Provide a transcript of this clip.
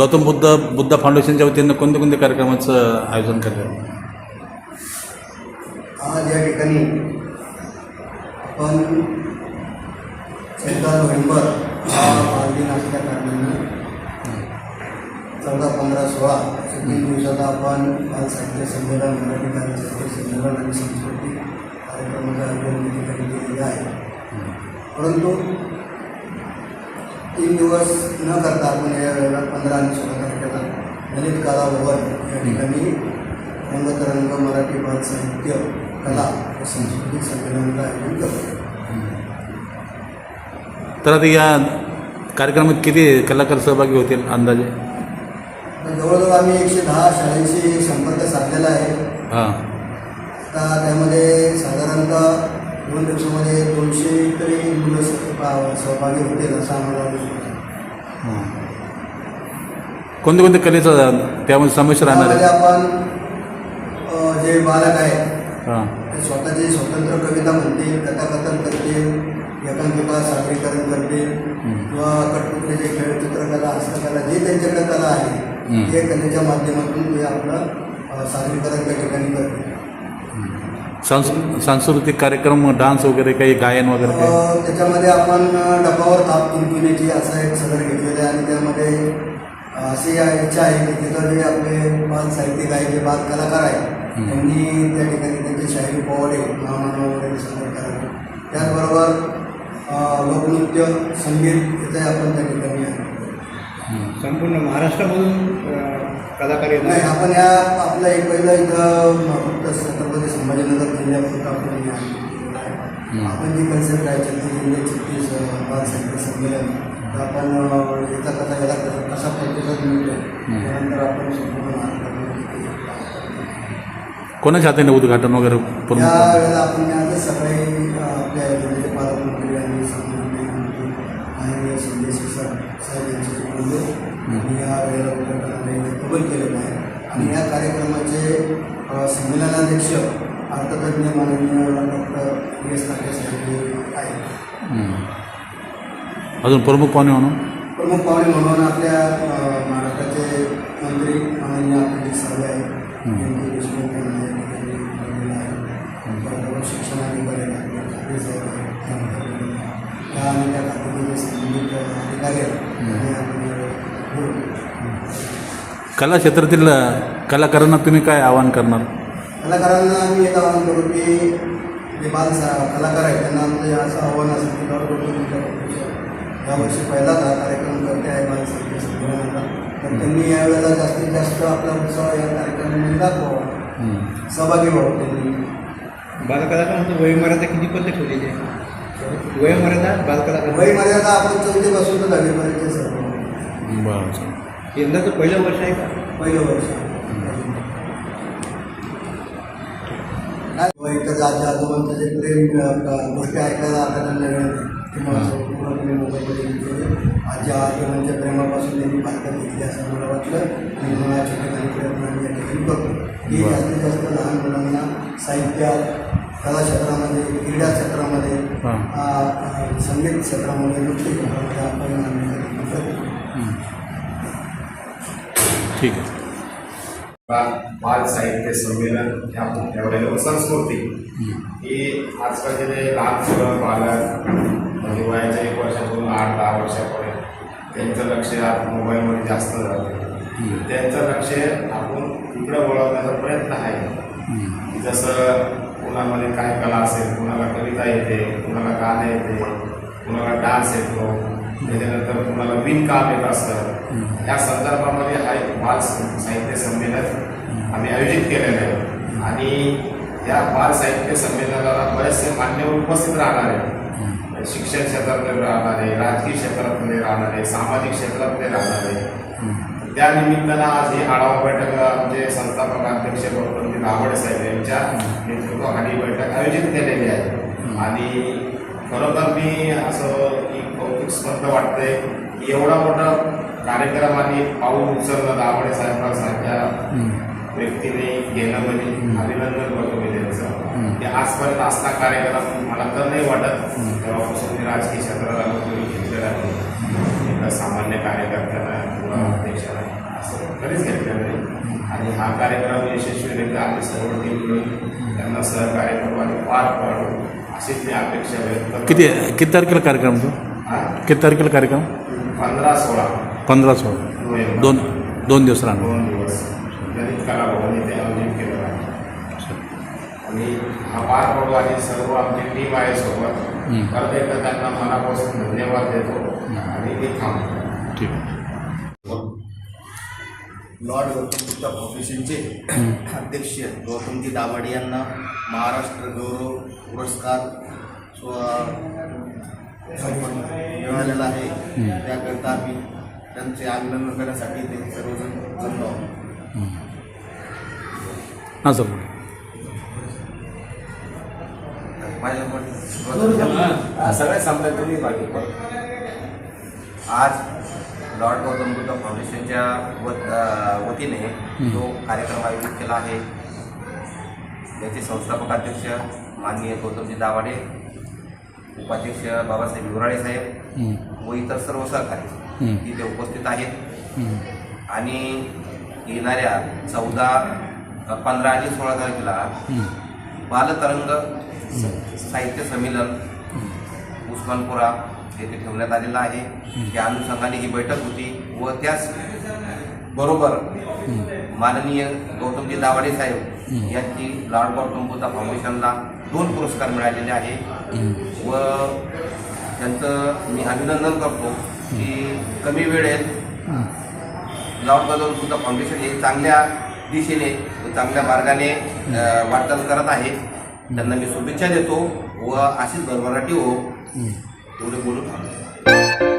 गौतम बुद्ध बुद्ध फाउंडेशनच्या वतीनं कोणत्या कोणत्या कार्यक्रमाचं आयोजन करतात? आज या ठिकाणी आपण चौदा नोव्हेंबर हा बालदिन असल्या कारणानं चौदा पंधरा सोळा अशा तीन दिवसाचा आपण बाल साहित्य संमेलन मराठी बाल साहित्य संमेलन आणि सांस्कृतिक कार्यक्रमाचं आयोजन या ठिकाणी केलेलं आहे. परंतु तीन दिवस न करता आपण या वेळेला पंधरा आणि सोळा तारखेला दलित कला भवन या ठिकाणी रंगतरंग मराठी बाल साहित्य कला व सांस्कृतिक संमेलनाचं आयोजन करतो. तर आता या कार्यक्रमात किती कलाकार सहभागी होतील अंदाजे? जवळजवळ आम्ही एकशे दहा शाळांशी संपर्क साधलेला आहे. हां. आता त्यामध्ये साधारणतः दोन दिवसामध्ये दोनशे तरी मुलं सह- सहभागी होतील असं आम्हाला आहे. कोणत्या कोणत्या कलेचा त्यामध्ये समावेश राहणार आहे? आपण जे बालक आहेत हां. ते स्वतःची स्वतंत्र कविता म्हणतील कथाकथन करतील एकांकिका सादरीकरण करतील किंवा कठपुतळीचे खेळ चित्रकला हस्तकला जे त्यांच्याकडे कला आहे. ते कलेच्या माध्यमातून ते आपलं सादरीकरण त्या ठिकाणी करतील. सांस सांस्कृतिक कार्यक्रम डान्स वगैरे काही गायन वगैरे काही? त्याच्यामध्ये आपण डबावर ताप कुंकुण्याची असं एक सदर घेतलेलं आहे आणि त्यामध्ये अशी या इच्छा आहे की तिथं जे आपले बाल साहित्यिक आहे जे बाल कलाकार आहेत हम्म. त्यांनी त्या ठिकाणी त्यांचे शाहिरी पोवाडे महामानव वगैरे सादर करावे त्याचबरोबर लोकनृत्य संगीत याचे आपण त्या ठिकाणी आहे. संपूर्ण महाराष्ट्रामधून कलाकार येत नाही आहेत आपण या आपलं एक पहिलं इथं फक्त छत्रपती संभाजीनगर जिल्ह्यापुरतं आपण हे केलेलं आहे. हम्म. आपण जी कन्सेप्ट आहे छत्तीस जिल्हे छत्तीस बाल साहित्य संमेलन तर आपण अं, याचा कसा याला कसा कसा प्रतिसाद मिळतो हम्म. त्यानंतर आपण संपूर्ण महाराष्ट्रामध्ये ते कोणाच्या हाताने उद्घाटन वगैरे पूर्ण या वेळेला आपण आज सगळे अं, आपल्या जिल्ह्याचे पालकमंत्री आणि संपर्क मंत्री माननीय संजय सिरसाट साहेब यांचे बोलले आणि या वेळेला उद्घाटनाला इथे कबूल केलेलं आहे. आणि या कार्यक्रमाचे संमेलनाध्यक्ष अर्थतज्ञ माननीय डॉक्टर एस ताके साहेब आहेत. अजून प्रमुख पाहुणे म्हणून? प्रमुख पाहुणे म्हणून आपल्या महाराष्ट्राचे मंत्री माननीय आपले साहेब आहेत. देशमुख बोलवलेलं आहे. त्या संबंधित अधिकारी आहेत. कला क्षेत्रातील कलाकारांना तुम्ही काय आवाहन करणार? कलाकारांना आम्ही एक आवाहन करू की जे बाल सा- कलाकार आहेत त्यांना आमचं हे असं आव्हान असेल की पक्षात यावर्षी पहिलाच हा कार्यक्रम करते आहे बाल साहित्य संमेलनाचा तर त्यांनी यावेळेला जास्तीत जास्त आपला उत्साह या कार्यक्रमामध्ये दाखवावा. हम्म. सहभागी व्हावं त्यांनी. बालकलाकारांचं वयमर्यादा कितीपर्यंत ठेवलेली आहे. वयमर्यादा बालकलाकार वय मर्यादा आपण चौथीपासून तर दहावीपर्यंत सर्व. बरं. यंदाचं पहिलं वर्ष आहे का? पहिलं वर्ष. काय आजी आजोबांचं जे प्रेम गोष्टी ऐकायला आपल्याला किंवा पूर्णपणे मोबाईलमध्ये आजी आजोबांच्या प्रेमापासून त्यांनी भारतात घेतली असं मला वाटलं. आणि ठिकाणी प्रयत्न आम्ही या ठिकाणी करतो की बरं. जास्तीत जास्त लहान मुलांना साहित्यात कला क्षेत्रामध्ये क्रीडा क्षेत्रामध्ये हां. संगीत क्षेत्रामध्ये नृत्य क्षेत्रामध्ये आपण आम्ही या ठिकाणी करतो हम्म. ठीक आहे. बाल साहित्य संमेलन ह्या ठेवलेलं संस्कृती. ही आजकालचे जे लहान मुलं बालक म्हणजे वयाच्या एक वर्षापासून आठ दहा वर्षापर्यंत त्यांचं लक्ष मोबाईलमध्ये जास्त जातं त्यांचं लक्ष आपण इकडं वळवण्याचा प्रयत्न आहे. जसं कुणामध्ये काय कला असेल कुणाला कविता येते कुणाला गाणं येते कुणाला डान्स येतो त्याच्यानंतर कुणाला विणकाम येत असतं. ह्या संदर्भामध्ये हा एक बाल साहित्य संमेलन आम्ही आयोजित केलेलं आहे. आणि या बाल साहित्य संमेलनाला बरेचसे मान्यवर उपस्थित राहणार आहे शिक्षण क्षेत्रातले राहणारे राजकीय क्षेत्रातले राहणारे सामाजिक क्षेत्रातले राहणारे त्या निमित्तानं आज ही आढावा बैठक आमचे संस्थापक अध्यक्ष डॉक्टर रावडे साहेब यांच्या नेतृत्वाखाली बैठक आयोजित केलेली आहे. आणि खरोखर मी असं वाटतंय की एवढा मोठा कार्यक्रम आणि पाऊल उचलणं दावडे साहेबांसारख्या व्यक्तीने घेणं म्हणजे अभिनंदन करतो मी त्यांचं. की आजपर्यंत असता कार्यक्रम मला तर नाही वाटत. तेव्हापासून मी राजकीय क्षेत्रात आलो तुम्ही घेतलेला आहे. एका सामान्य कार्यकर्त्यांना किंवा अध्यक्षांना कधीच घेतलेला नाही. आणि हा कार्यक्रम यशस्वीरित्या आम्ही सर्व टीम मिळून त्यांना सहकार्य करू आणि पार पाडू अशीच मी अपेक्षा व्यक्त. किती किती तारखेला कार्यक्रम तो? किती तारखेला कार्यक्रम? पंधरा सोळा. पंधरा सोळा. दोन दोन दिवस राहणार. दोन दिवस. गणित कला भवन इथे आयोजित केलेला आहे. आणि हा पार पडू आणि सर्व आमची टीम आहे सोबत. हम्म. परत एकदा त्यांना मनापासून धन्यवाद देतो. आणि मी थांबतो. ठीक आहे. लॉर्ड गौतम बुद्ध फाउंडेशनचे अध्यक्ष गौतमजी दाभाडे यांना महाराष्ट्र गौरव पुरस्कार स्व मिळालेला आहे. त्याकरता आम्ही त्यांचे अभिनंदन करण्यासाठी ते सर्वजण जमलो आहोत. हां सर. सगळे संपले तुम्ही बाकी आज लॉर्ड गौतम बुद्ध फाउंडेशनच्या वत वतीने जो कार्यक्रम आयोजित केला आहे. याचे संस्थापक अध्यक्ष माननीय गौतमजी दावाडे उपाध्यक्ष बाबासाहेब युवराळे साहेब व इतर सर्व सहकारी तिथे उपस्थित आहेत. आणि येणाऱ्या चौदा पंधरा आणि सोळा तारखेला बालतरंग साहित्य संमेलन उस्मानपुरा येथे ठेवण्यात आलेलं आहे. त्या अनुषंगाने ही बैठक होती व त्याच बरोबर माननीय गौतमजी दावाडे साहेब यांची लॉर्ड गौतम बुद्ध फाउंडेशनला दोन पुरस्कार मिळालेले आहे. व त्यांचं मी अभिनंदन करतो की कमी वेळेत लॉर्ड गौतम बुद्ध फाउंडेशन हे चांगल्या दिशेने व चांगल्या मार्गाने वाटचाल करत आहे. त्यांना मी शुभेच्छा देतो व अशीच भरभराटी हो. एवढे बोलून थांबतो